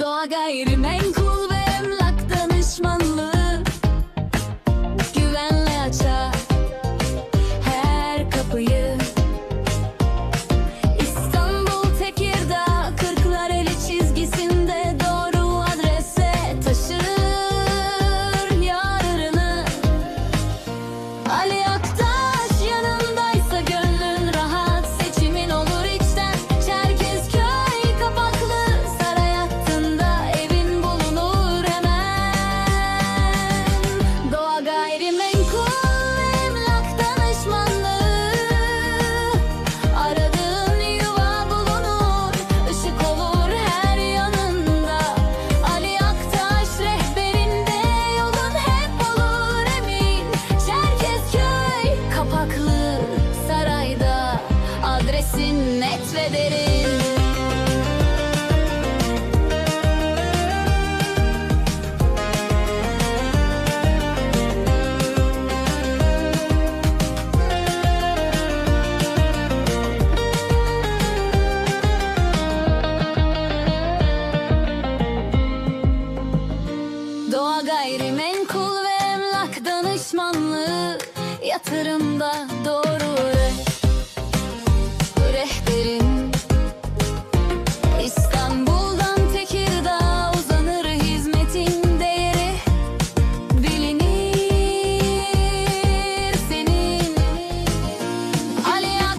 Doğa gayrı menkul Nefesin net ve derin. Doğa gayrimenkul ve emlak Yatırımda doğru